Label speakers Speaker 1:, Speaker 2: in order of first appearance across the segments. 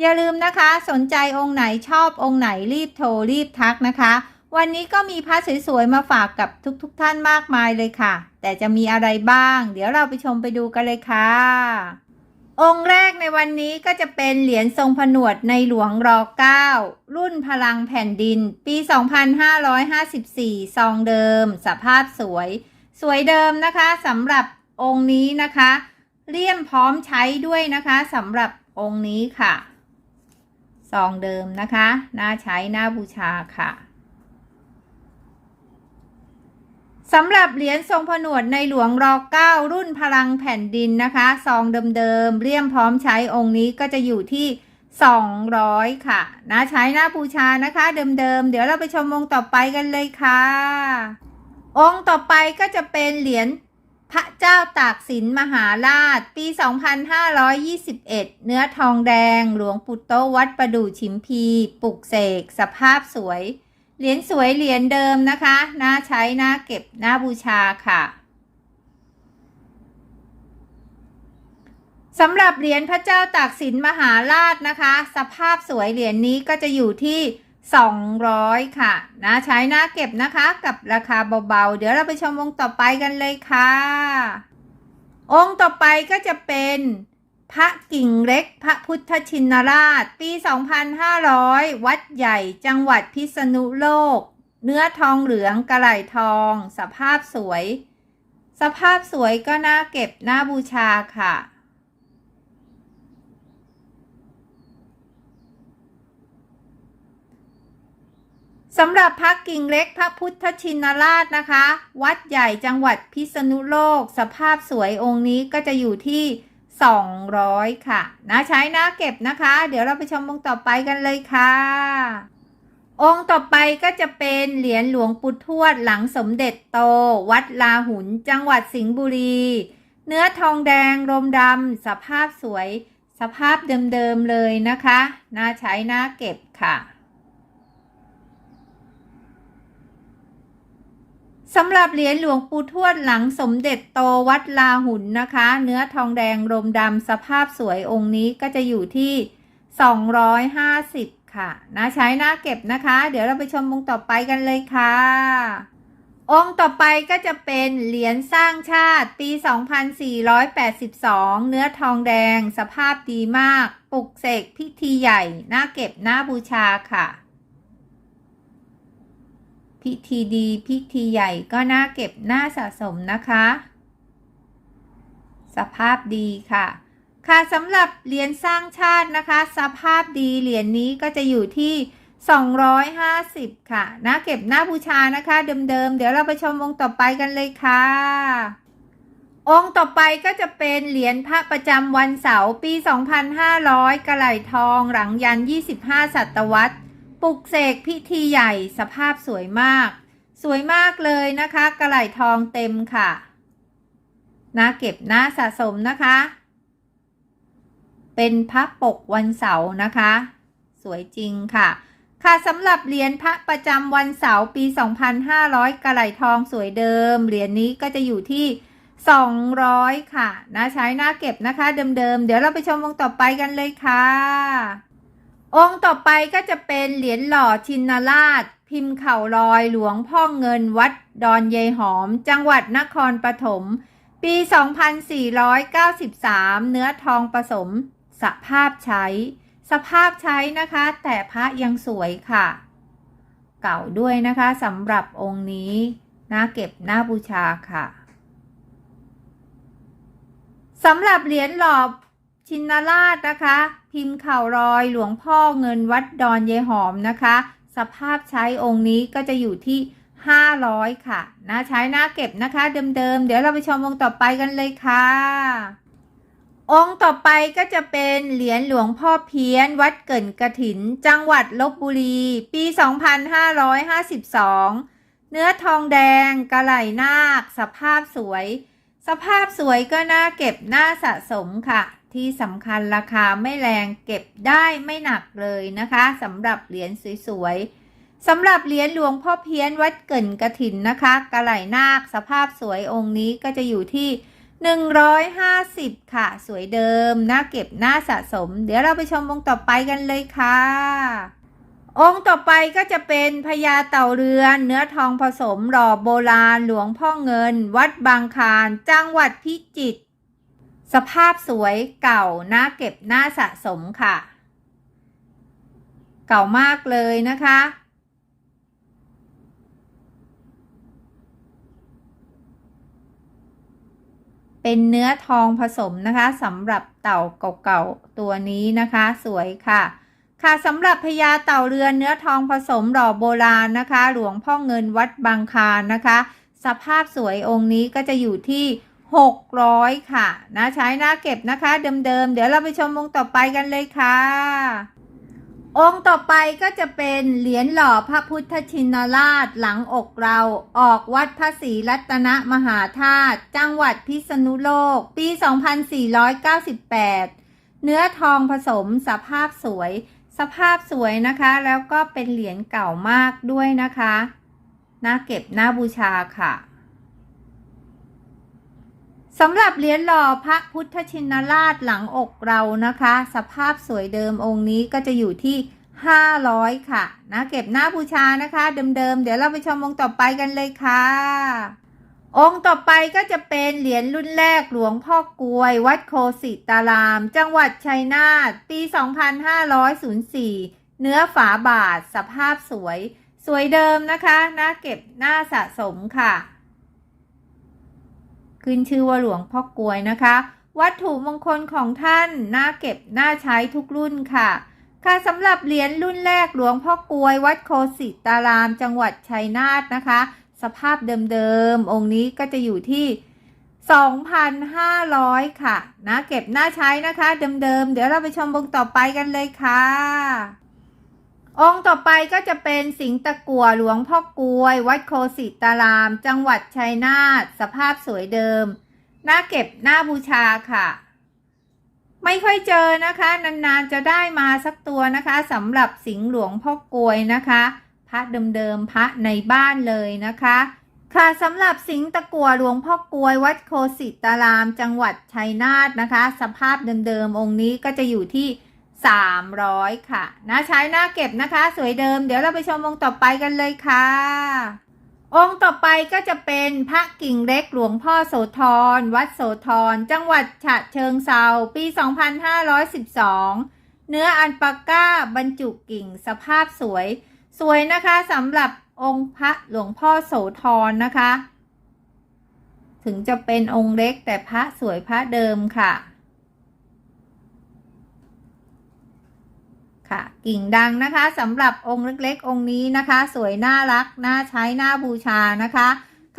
Speaker 1: อย่าลืมนะคะ สนใจองค์ไหนชอบองค์ไหนรีบโทรรีบทักนะคะ วันนี้ก็มีพระสวยๆมาฝากกับทุกๆทท่านมากมายเลยค่ะ แต่จะมีอะไรบ้าง เดี๋ยวเราไปชมไปดูกันเลยค่ะ องค์แรกในวันนี้ก็จะเป็นเหรียญทรงผนวดในหลวงร9รุ่นพลังแผ่นดิน ปี 2554 ซองเดิม สภาพสวย สวยเดิมนะคะสำหรับองค์นี้นะคะเลี่ยมพร้อมใช้ด้วยนะคะสำหรับองค์นี้ค่ะ ซองเดิมนะคะน่าใช้น่าบูชาค่ะสำหรับเหรียญทรงผนวดในหลวงร9รุ่นพลังแผ่นดินนะคะซองเดิมๆเลี่ยมพร้อมใช้องค์นี้ก็จะอยู่ที่ 200 ค่ะนะใช้หน้าบูชานะคะเดิมๆเดี๋ยวเราไปชมองค์ต่อไปกันเลยค่ะ องค์ต่อไปก็จะเป็นเหรียญ พระเจ้าตากสินมหาราช ปี 2521 เนื้อทองแดง หลวงปู่โตวัดประดู่ชิมพี ปลุกเสก สภาพสวย เหรียญสวยเหรียญเดิมนะคะ น่าใช้น่าเก็บน่าบูชาค่ะสำหรับเหรียญพระเจ้าตากสินมหาราชนะคะ สภาพสวยเหรียญนี้ก็จะอยู่ที่ 200 ค่ะนะใช้หน่าเก็บนะคะกับราคาเบาๆ เดี๋ยวเราไปชมองค์ต่อไปกันเลยค่ะ องค์ต่อไปก็จะเป็นพระกิ่งเล็กพระพุทธชินราช ปี 2500 วัดใหญ่จังหวัดพิษณุโลก เนื้อทองเหลืองกระไหลทอง สภาพสวย สภาพสวยก็น่าเก็บน่าบูชาค่ะ สำหรับพระกิ่งเล็กพระพุทธชินราชนะคะ วัดใหญ่จังหวัดพิษณุโลก สภาพสวยองค์นี้ก็จะอยู่ที่ 200 ค่ะนะใช้นะเก็บนะคะ เดี๋ยวเราไปชมองค์ต่อไปกันเลยค่ะ องค์ต่อไปก็จะเป็นเหรียญหลวงปู่ทวดหลังสมเด็จโต วัดลาหุนจังหวัดสิงห์บุรี เนื้อทองแดงรมดำสภาพสวย สภาพเดิมๆเลยนะคะน่าใช้น่าเก็บค่ะ สำหรับเหรียญหลวงปู่ทวดหลังสมเด็จโตวัดลาหุนนะคะ เนื้อทองแดงรมดำสภาพสวยองค์นี้ก็จะอยู่ที่ 250 ค่ะนะใช้หน้าเก็บนะคะ เดี๋ยวเราไปชมองค์ต่อไปกันเลยค่ะ องค์ต่อไปก็จะเป็นเหรียญสร้างชาติปี 2482 เนื้อทองแดงสภาพดีมาก ปลุกเสกพิธีใหญ่น่าเก็บน่าบูชาค่ะ พิธีดีพิธีใหญ่ก็น่าเก็บน่าสะสมนะคะ สภาพดีค่ะ ค่ะสำหรับเหรียญสร้างชาตินะคะ สภาพดีเหรียญนี้ก็จะอยู่ที่ 250 ค่ะน่าเก็บน่าบูชานะคะ เดิมๆ เดี๋ยวเราไปชมองค์ต่อไปกันเลยค่ะ องค์ต่อไปก็จะเป็นเหรียญพระประจำวันเสาร์ปี 2500 กระไหลทองหลังยัน 25 ศตวรรษ ปลุกเสกพิธีใหญ่สภาพสวยมาก สวยมากเลยนะคะกระไหลทองเต็มค่ะน่าเก็บน่าสะสมนะคะ เป็นพระปกวันเสาร์นะคะ สวยจริงค่ะ ค่ะสำหรับเหรียญพระประจำวันเสาร์ปี 2500 กระไหลทองสวยเดิม เหรียญนี้ก็จะอยู่ที่200 ค่ะนะใช้หน้าเก็บนะคะเดิมๆเดี๋ยวเราไปชมวงต่อไปกันเลยค่ะ องค์ต่อไปก็จะเป็นเหรียญหล่อชินราช พิมพ์เข่าลอยหลวงพ่อเงินวัดดอนเยหอม จังหวัดนครปฐมปี 2493 เนื้อทองผสม สภาพใช้ สภาพใช้นะคะ แต่พระยังสวยค่ะ เก่าด้วยนะคะสำหรับองค์นี้น่าเก็บน่าบูชาค่ะสำหรับเหรียญหล่อ ชินราชนะคะ พิมพ์เข่ารอยหลวงพ่อเงินวัดดอนเยายหอมนะคะ สภาพใช้องค์นี้ก็จะอยู่ที่ 500 ค่ะนะใช้หน้าเก็บนะคะ เดิมๆ เดี๋ยวเราไปชมวงต่อไปกันเลยค่ะ องค์ต่อไปก็จะเป็นเหรียญหลวงพ่อเพี้ยน วัดเกินกระถิน จังหวัดลบบุรี ปี 2552 เนื้อทองแดง กระไหลนาค สภาพสวย สภาพสวยก็น่าเก็บน่าสะสมค่ะ ที่สำคัญราคาไม่แรงเก็บได้ไม่หนักเลยนะคะสำหรับเหรียญสวยๆสำหรับเหรียญหลวงพ่อเพี้ยนวัดเกินกระถินนะคะกระไหลนาคสภาพสวยองค์นี้ก็จะอยู่ที่ 150 ค่ะ สวยเดิมน่าเก็บน่าสะสม เดี๋ยวเราไปชมวงต่อไปกันเลยค่ะ องค์ต่อไปก็จะเป็นพญาเต่าเรือน เนื้อทองผสมหล่อโบราณหลวงพ่อเงิน วัดบางคารจังหวัดพิจิตร สภาพสวยเก่าน่าเก็บน่าสะสมค่ะ เก่ามากเลยนะคะ เป็นเนื้อทองผสมนะคะสำหรับเต่าเก่าๆตัวนี้นะคะ สวยค่ะ ค่ะสำหรับพญาเต่าเรือนเนื้อทองผสมหล่อโบราณนะคะ หลวงพ่อเงินวัดบางคารนะคะ สภาพสวยองค์นี้ก็จะอยู่ที่ 600 ค่ะ นะใช้หน้าเก็บนะคะ เดิมๆ เดี๋ยวเราไปชมวงต่อไปกันเลยค่ะ องค์ต่อไปก็จะเป็นเหรียญหล่อพระพุทธชินราชหลังอกเราออกวัดพระศรีรัตนมหาธาตุจังหวัดพิษณุโลก ปี 2498 เนื้อทองผสมสภาพสวย สภาพสวยนะคะ แล้วก็เป็นเหรียญเก่ามากด้วยนะคะน่าเก็บน่าบูชาค่ะ สำหรับเหรียญหล่อพระพุทธชินราชหลังอกเรานะคะ สภาพสวยเดิมองค์นี้ก็จะอยู่ที่ 500 ค่ะนะเก็บหน้าบูชานะคะ เดิมๆ เดี๋ยวเราไปชมองค์ต่อไปกันเลยค่ะ องค์ต่อไปก็จะเป็นเหรียญรุ่นแรกหลวงพ่อกลวย วัดโคสิตาราม จังหวัดชัยนาทปี 2504 เนื้อฝาบาท สภาพสวย สวยเดิมนะคะน่าเก็บน่าสะสมค่ะ ขึ้นชื่อว่าหลวงพ่อกลวยนะคะ วัตถุมงคลของท่านน่าเก็บน่าใช้ทุกรุ่นค่ะ ค่ะสำหรับเหรียญรุ่นแรกหลวงพ่อกลวย วัดโคสิตาราม จังหวัดชัยนาทนะคะ สภาพเดิมๆ องค์นี้ก็จะอยู่ที่ 2,500 ค่ะนะเก็บน่าใช้นะคะ เดิมๆ เดี๋ยวเราไปชมองค์ต่อไปกันเลยค่ะ องค์ต่อไปก็จะเป็นสิงตะกัวหลวงพ่อกลวย วัดโคสิตาราม จังหวัดชัยนาทสภาพสวยเดิมน่าเก็บน่าบูชาค่ะ ไม่ค่อยเจอนะคะ นานๆจะได้มาสักตัวนะคะสำหรับสิงหลวงพ่อกลวยนะคะ พระเดิมๆพระในบ้านเลยนะคะ ค่ะสำหรับสิงตะกัวหลวงพ่อกลวย วัดโคสิตาราม จังหวัดชัยนาทนะคะ สภาพเดิมๆองค์นี้ก็จะอยู่ที่ 300 ค่ะนะใช้หน้าเก็บนะคะ สวยเดิม เดี๋ยวเราไปชมองค์ต่อไปกันเลยค่ะ องค์ต่อไปก็จะเป็นพระกิ่งเล็กหลวงพ่อโสธร วัดโสธร จังหวัดฉะเชิงเซาปี 2512 เนื้ออันปาก้าบรรจุกิ่งสภาพสวย สวยนะคะสำหรับองค์พระหลวงพ่อโสธรนะคะ ถึงจะเป็นองค์เล็กแต่พระสวยพระเดิมค่ะ ค่ะ กิ่งดังนะคะสำหรับองค์เล็กๆ องค์นี้นะคะ สวยน่ารักน่าใช้น่าบูชานะคะ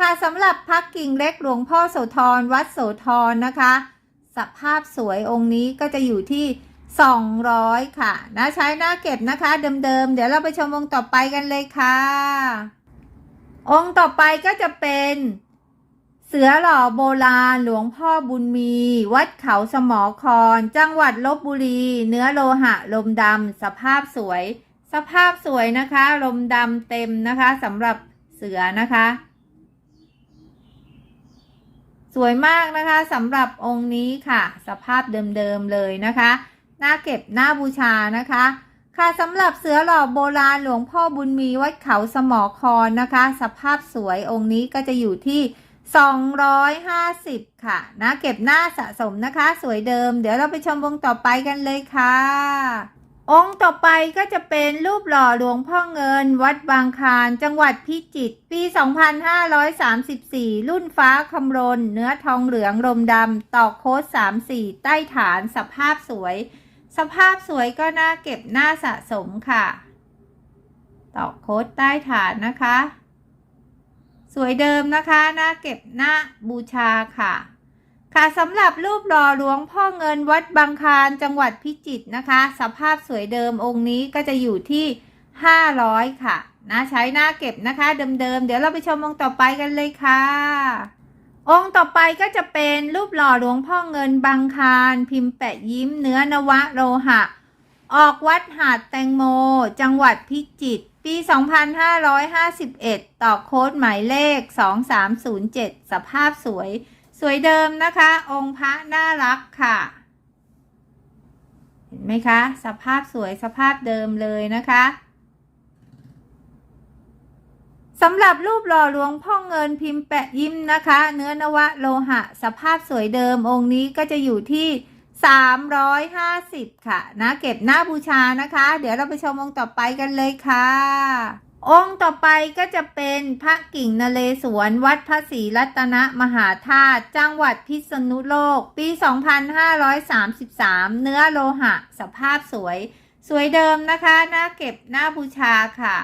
Speaker 1: ค่ะสำหรับพักกิ่งเล็กหลวงพ่อโสธรวัดโสธรนะคะ สภาพสวยองค์นี้ก็จะอยู่ที่ 200 ค่ะนะใช้หน้าเก็บนะคะเดิมๆเดี๋ยวเราไปชมองค์ต่อไปกันเลยค่ะ องค์ต่อไปก็จะเป็น เสือหล่อโบราณหลวงพ่อบุญมี วัดเขาสมอครจังหวัดลบบุรี เนื้อโลหะ ลมดำสภาพสวย สภาพสวยนะคะ ลมดำเต็มนะคะสำหรับเสือนะคะ สวยมากนะคะสำหรับองค์นี้ค่ะ สภาพเดิมๆเลยนะคะน่าเก็บน่าบูชานะคะ ค่ะสำหรับเสือหล่อโบราณหลวงพ่อบุญมีวัดเขาสมอครนะคะ สภาพสวยองค์นี้ก็จะอยู่ที่ 250 ค่ะ นะเก็บหน้าสะสมนะคะ สวยเดิม เดี๋ยวเราไปชมวงต่อไปกันเลยค่ะ องค์ต่อไปก็จะเป็นรูปหล่อหลวงพ่อเงิน วัดบางคาร จังหวัดพิจิตรปี 2534 รุ่นฟ้าคำรน เนื้อทองเหลืองลมดำตอกโค้ด34 ใต้ฐานสภาพสวย สภาพสวยก็น่าเก็บหน่าสะสมค่ะ ตอกโค้ดใต้ฐานนะคะ สวยเดิมนะคะหน่าเก็บหน้าบูชาค่ะ ค่ะสำหรับรูปหล่อหลวงพ่อเงินวัดบางคานจังหวัดพิจิตรนะคะ สภาพสวยเดิมองค์นี้ก็จะอยู่ที่ 500 ค่ะนะใช้หน้าเก็บนะคะเดิมๆเดี๋ยวเราไปชมองค์ต่อไปกันเลยค่ะ องค์ต่อไปก็จะเป็นรูปหล่อหลวงพ่อเงินบางคานพิมพ์แปะยิ้มเนื้อนวะโลหะ ออกวัดหาดแตงโม จังหวัดพิจิตร ปี 2551 ต่อโค้ดหมายเลข 2307 สภาพสวย สวยเดิมนะคะ องค์พระน่ารักค่ะ เห็นไหมคะ สภาพสวยสภาพเดิมเลยนะคะสำหรับรูปหล่อหลวงพ่อเงินพิมพ์แปะยิ้มนะคะ เนื้อนวะโลหะ สภาพสวยเดิมองค์นี้ก็จะอยู่ที่ 350 ค่ะนะเก็บหน้าบูชานะคะ เดี๋ยวเราไปชมองค์ต่อไปกันเลยค่ะ องค์ต่อไปก็จะเป็นพระกิ่งนเรศวรวัดพระศรีรัตนมหาธาตุจังหวัดพิษณุโลก ปี 2533 เนื้อโลหะ สภาพสวย สวยเดิมนะคะหน้าเก็บหน้าบูชาค่ะ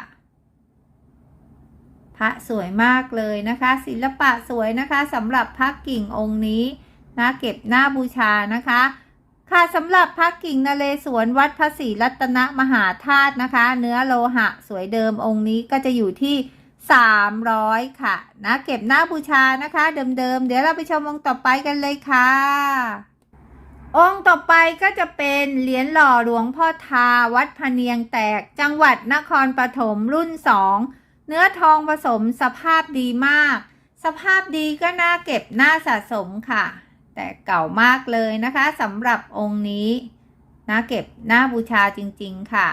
Speaker 1: พระสวยมากเลยนะคะ ศิลปะสวยนะคะสำหรับพระกิ่งองค์นี้นะเก็บหน้าบูชานะคะ ค่ะสำหรับพระกิ่งนเรศวรวัดพระศรีรัตนมหาธาตุนะคะ เนื้อโลหะสวยเดิมองค์นี้ก็จะอยู่ที่ 300 ค่ะ นะเก็บหน้าบูชานะคะ เดิมๆ เดี๋ยวเราไปชมองค์ต่อไปกันเลยค่ะ องค์ต่อไปก็จะเป็นเหรียญหล่อหลวงพ่อทาวัดพเนียงแตกจังหวัดนครปฐมรุ่น 2 เนื้อทองผสมสภาพดีมาก สภาพดีก็น่าเก็บน่าสะสมค่ะ แต่เก่ามากเลยนะคะสำหรับองค์นี้นะเก็บหน้าบูชาจริงๆค่ะ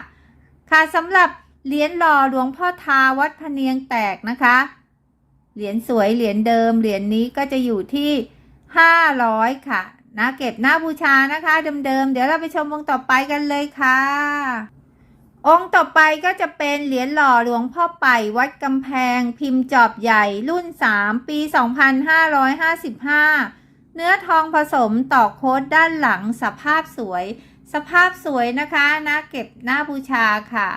Speaker 1: ค่ะสำหรับเหรียญหล่อหลวงพ่อทาวัดพะเนียงแตกนะคะ เหรียญสวยเหรียญเดิมเหรียญนี้ก็จะอยู่ที่500ค่ะนะเก็บหน้าบูชานะคะเดิมๆเดี๋ยวเราไปชมองค์ต่อไปกันเลยค่ะ องค์ต่อไปก็จะเป็นเหรียญหล่อหลวงพ่อไป่วัดกำแพง พิมพ์จอบใหญ่รุ่น 3 ปี 2555 เนื้อทองผสมต่อโค้ดด้านหลังสภาพสวย สภาพสวยนะคะนะเก็บหน้าบูชาค่ะ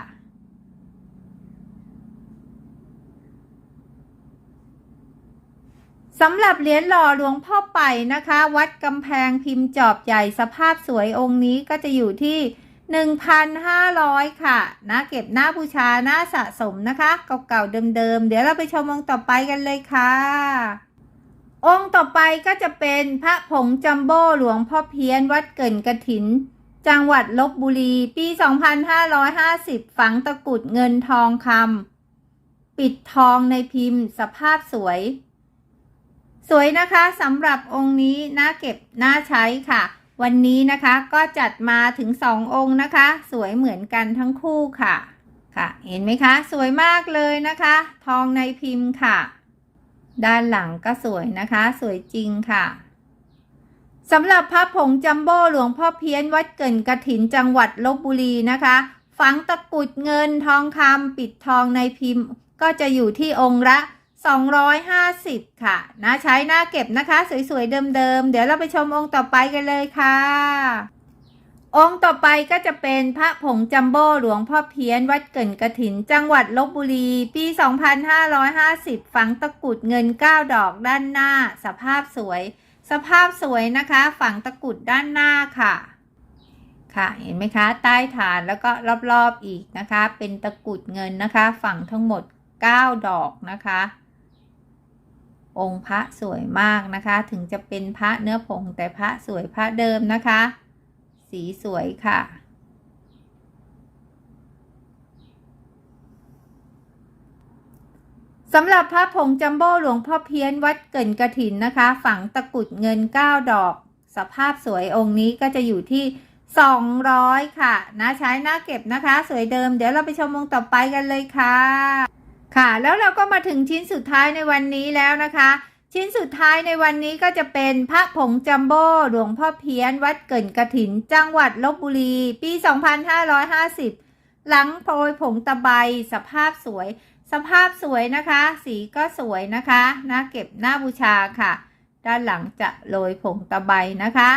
Speaker 1: สำหรับเหรียญหล่อหลวงพ่อไป่นะคะ วัดกำแพงพิมพ์จอบใหญ่สภาพสวยองค์นี้ก็จะอยู่ที่1,500 ค่ะ นะ เก็บหน้าบูชาหน้าสะสมนะคะ เก่าๆเดิมๆ เดี๋ยวเราไปชมองค์ต่อไปกันเลยค่ะ องค์ต่อไปก็จะเป็นพระผงจัมโบ้หลวงพ่อเพี้ยนวัดเกินกระถิน จังหวัดลบบุรี ปี 2550 ฝังตะกุดเงินทองคำปิดทองในพิมพ์ สภาพสวย สวยนะคะสำหรับองค์นี้น่าเก็บน่าใช้ค่ะ วันนี้นะคะก็จัดมาถึงสององค์นะคะ สวยเหมือนกันทั้งคู่ค่ะ ค่ะ เห็นไหมคะ สวยมากเลยนะคะ ทองในพิมพ์ค่ะ ด้านหลังก็สวยนะคะ สวยจริงค่ะสำหรับพระผงจัมโบ้หลวงพ่อเพี้ยนวัดเกินกระถินจังหวัดลบบุรีนะคะ ฝังตะกรุดเงินทองคำปิดทองในพิมพ์ ก็จะอยู่ที่องค์ละ 250 ค่ะนะใช้หน้าเก็บนะคะ สวยๆเดิมๆ เดี๋ยวเราไปชมองค์ต่อไปกันเลยค่ะ องค์ต่อไปก็จะเป็นพระผงจัมโบ้หลวงพ่อเพี้ยนวัดเกินกระถิน จังหวัดลบบุรี ปี 2550 ฝังตะกุดเงิน 9 ดอกด้านหน้า สภาพสวย สภาพสวยนะคะ ฝังตะกุดด้านหน้าค่ะ ค่ะ เห็นไหมคะ ใต้ฐานแล้วก็รอบๆอีกนะคะ เป็นตะกุดเงินนะคะ ฝังทั้งหมด 9 ดอกนะคะ องค์พระสวยมากนะคะ ถึงจะเป็นพระเนื้อผงแต่พระสวยพระเดิมนะคะ สีสวยค่ะ สำหรับพระผงจัมโบ้หลวงพ่อเพี้ยนวัดเกินกระถินนะคะ ฝังตะกุดเงิน 9 ดอก สภาพสวยองค์นี้ก็จะอยู่ที่ 200 ค่ะ นะใช้หน้าเก็บนะคะ สวยเดิม เดี๋ยวเราไปชมองค์ต่อไปกันเลยค่ะ ค่ะ แล้วเราก็มาถึงชิ้นสุดท้ายในวันนี้แล้วนะคะ ชิ้นสุดท้ายในวันนี้ก็จะเป็นพระผงจัมโบ้หลวงพ่อเพี้ยนวัดเกินกระถิน จังหวัดลบบุรี ปี 2550 หลังโปรยผงตะไบสภาพสวย สภาพสวยนะคะ สีก็สวยนะคะน้าเก็บหน้าบูชาค่ะ ด้านหลังจะโรยผงตะไบนะคะ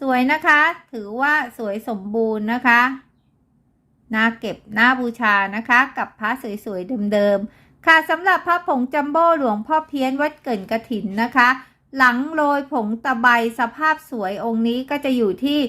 Speaker 1: สวยนะคะ ถือว่าสวยสมบูรณ์นะคะน้าเก็บหน้าบูชานะคะ กับพระสวยๆเดิมๆ ค่ะสำหรับพระผงจัมโบ้หลวงพ่อเพี้ยนวัดเกินกระถินนะคะ หลังโรยผงตะไบสภาพสวยองค์นี้ก็จะอยู่ที่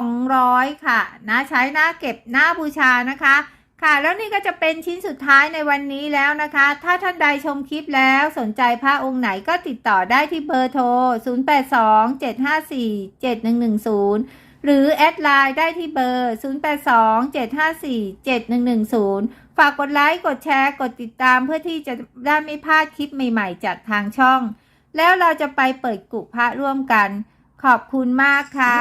Speaker 1: 200 ค่ะนะใช้หน้าเก็บหน้าบูชานะคะ ค่ะแล้วนี่ก็จะเป็นชิ้นสุดท้ายในวันนี้แล้วนะคะ ถ้าท่านใดชมคลิปแล้วสนใจพระองค์ไหนก็ติดต่อได้ที่เบอร์โทร 0827547110 หรือแอดไลน์ได้ที่เบอร์ 0827547110 ฝากกดไลค์ กดแชร์ กดติดตามเพื่อที่จะได้ไม่พลาดคลิปใหม่ๆ จากทางช่อง แล้วเราจะไปเปิดกุพระร่วมกัน ขอบคุณมากค่ะ